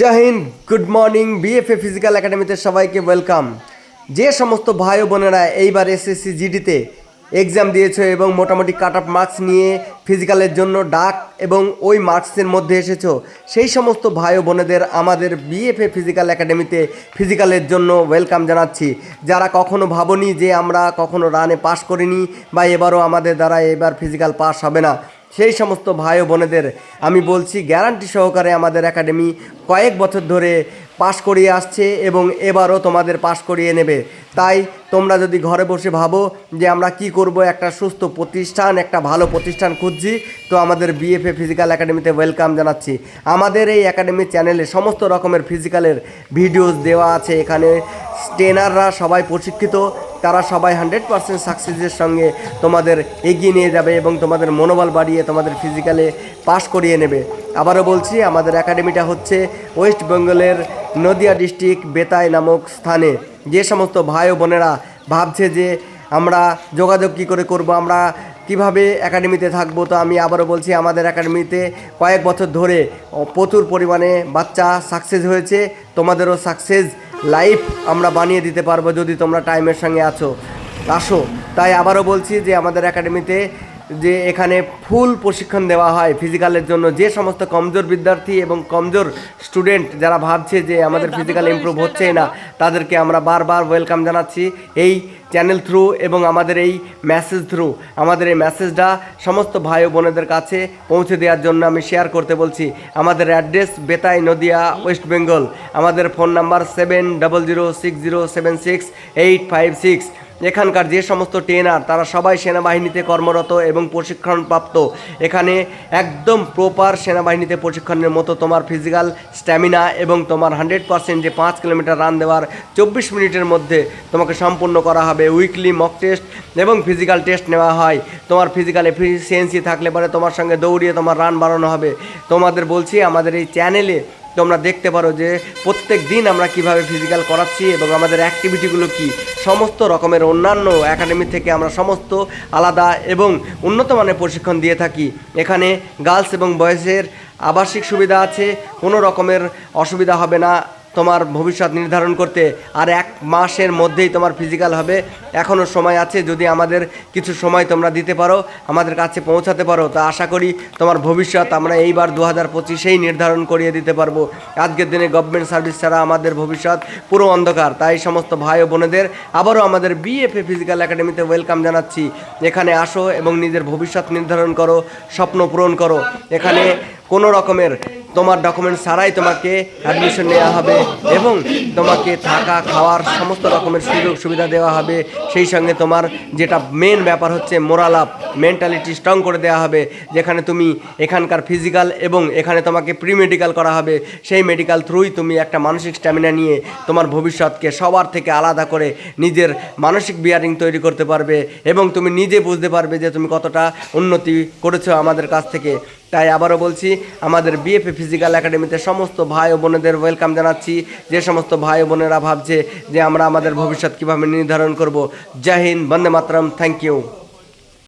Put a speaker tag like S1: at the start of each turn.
S1: জয় হিন্দ, good morning BFA physical একাডেমিতে সবাইকে ওয়েলকাম। যে সমস্ত ভাই ও বোনেরা এইবার এসএসসি জিডিতে এক্সাম দিয়েছ এবং মোটামুটি কাট অফ মার্কস নিয়ে ফিজিক্যালের জন্য ডাক এবং ওই মার্কসের মধ্যে এসেছ, সেই সমস্ত ভাই ও বোনেদের আমাদের বিএফএ ফিজিক্যাল একাডেমিতে ফিজিক্যালের জন্য ওয়েলকাম জানাচ্ছি। যারা কখনো ভাবনি যে আমরা কখনো রানে পাশ করিনি বা এবারও আমাদের দ্বারা এবার ফিজিক্যাল পাস হবে না সেই সমস্ত ভাই ও বোনেদের আমি বলছি গ্যারান্টি সহকারে আমাদের একাডেমি কয়েক বছর ধরে পাশ করিয়ে আসছে এবং এবারও তোমাদের পাশ করিয়ে নেবে। তাই তোমরা যদি ঘরে বসে ভাবো যে আমরা কি করব, একটা সুস্থ প্রতিষ্ঠান, একটা ভালো প্রতিষ্ঠান খুঁজছি, তো আমাদের বিএফএ ফিজিক্যাল একাডেমিতে ওয়েলকাম জানাচ্ছি। আমাদের এই একাডেমি চ্যানেলে সমস্ত রকমের ফিজিক্যালের ভিডিওস দেওয়া আছে এখানে। ট্রেনাররা সবাই প্রশিক্ষিত। তারা সবাই হান্ড্রেড পার্সেন্ট সাকসেসের সঙ্গে তোমাদের এগিয়ে নিয়ে যাবে এবং তোমাদের মনোবল বাড়িয়ে তোমাদের ফিজিক্যালে পাশ করিয়ে নেবে। আবারও বলছি, আমাদের একাডেমিটা হচ্ছে ওয়েস্ট বেঙ্গলের নদিয়া ডিস্ট্রিক্ট বেতাই নামক স্থানে। যে সমস্ত ভাই ও বোনেরা ভাবছে যে আমরা যোগাযোগ কী করে করব, আমরা কীভাবে একাডেমিতে থাকব, তো আমি আবারও বলছি, আমাদের একাডেমিতে কয়েক বছর ধরে প্রচুর পরিমাণে বাচ্চা সাকসেস হয়েছে, তোমাদেরও সাকসেস লাইফ আমরা বানিয়ে দিতে পারব যদি তোমরা টাইমের সঙ্গে আছো। আসো, তাই আবারও বলছি যে আমাদের একাডেমিতে যে এখানে ফুল প্রশিক্ষণ দেওয়া হয় ফিজিক্যালের জন্য। যে সমস্ত কমজোর বিদ্যার্থী এবং কমজোর স্টুডেন্ট যারা ভাবছে যে আমাদের ফিজিক্যাল ইমপ্রুভ হচ্ছেই না তাদেরকে আমরা বারবার ওয়েলকাম জানাচ্ছি এই চ্যানেল থ্রু এবং আমাদের এই মেসেজ থ্রু আমাদের এই মেসেজটা সমস্ত ভাই বোনেদের কাছে পৌঁছে দেওয়ার জন্য আমি শেয়ার করতে বলছি। আমাদের অ্যাড্রেস বেতাই নদিয়া ওয়েস্ট বেঙ্গল আমাদের phone number seven double zero six zero seven six eight five six এখানকার যে সমস্ত ট্রেনার তারা সবাই সেনাবাহিনীতে কর্মরত এবং প্রশিক্ষণপ্রাপ্ত। এখানে একদম প্রপার সেনাবাহিনীতে প্রশিক্ষণের মতো তোমার ফিজিক্যাল স্ট্যামিনা এবং তোমার হান্ড্রেড পার্সেন্ট যে পাঁচ কিলোমিটার রান দেওয়ার চব্বিশ মিনিটের মধ্যে তোমাকে সম্পূর্ণ করা হবে। উইকলি মক টেস্ট এবং ফিজিক্যাল টেস্ট নেওয়া হয়। তোমার ফিজিক্যাল এফিসিয়েন্সি থাকলে পরে তোমার সঙ্গে দৌড়িয়ে তোমার রান বাড়ানো হবে। তোমাদের বলছি, আমাদের এই চ্যানেলে তোমরা দেখতে পারো যে প্রত্যেক দিন আমরা কীভাবে ফিজিক্যাল করাচ্ছি এবং আমাদের অ্যাক্টিভিটিগুলো কি। সমস্ত রকমের অন্যান্য একাডেমি থেকে আমরা সমস্ত আলাদা এবং উন্নত মানের প্রশিক্ষণ দিয়ে থাকি। এখানে গার্লস এবং বয়েজের আবাসিক সুবিধা আছে, কোনো রকমের অসুবিধা হবে না। তোমার ভবিষ্যৎ নির্ধারণ করতে আর এক মাসের মধ্যেই তোমার ফিজিক্যাল হবে। এখনও সময় আছে, যদি আমাদের কিছু সময় তোমরা দিতে পারো, আমাদের কাছে পৌঁছাতে পারো, তা আশা করি তোমার ভবিষ্যৎ আমরা এইবার দু হাজার পঁচিশেই নির্ধারণ করিয়ে দিতে পারব। আজকের দিনে গভর্নমেন্ট সার্ভিস ছাড়া আমাদের ভবিষ্যৎ পুরো অন্ধকার। তাই সমস্ত ভাই ও বোনেদের আবারও আমাদের বিএফএ ফিজিক্যাল একাডেমিতে ওয়েলকাম জানাচ্ছি। এখানে আসো এবং নিজের ভবিষ্যৎ নির্ধারণ করো, স্বপ্ন পূরণ করো। এখানে কোনো রকমের তোমার ডকুমেন্ট ছাড়াই তোমাকে অ্যাডমিশন নেওয়া হবে এবং তোমাকে থাকা, খাওয়ার সমস্ত রকমের সুযোগ সুবিধা দেওয়া হবে। সেই সঙ্গে তোমার যেটা মেন ব্যাপার হচ্ছে মোরাল আপ মেন্টালিটি স্ট্রং করে দেওয়া হবে, যেখানে তুমি এখানকার ফিজিক্যাল এবং এখানে তোমাকে প্রি মেডিকেল করা হবে, সেই মেডিকেল থ্রুই তুমি একটা মানসিক স্ট্যামিনা নিয়ে তোমার ভবিষ্যৎকে সবার থেকে আলাদা করে নিজের মানসিক বিয়ারিং তৈরি করতে পারবে এবং তুমি নিজে বুঝতে পারবে যে তুমি কতটা উন্নতি করেছ আমাদের কাছ থেকে। তাই আবারও বলছি, আমাদের বিএফএ ফিজিক্যাল একাডেমিতে সমস্ত ভাই ও বোনেদের ওয়েলকাম জানাচ্ছি। যে সমস্ত ভাই ও বোনেরা ভাবছে যে আমরা আমাদের ভবিষ্যৎ কীভাবে নির্ধারণ করব। জয় হিন্দ, বন্দে মাতরম থ্যাংক ইউ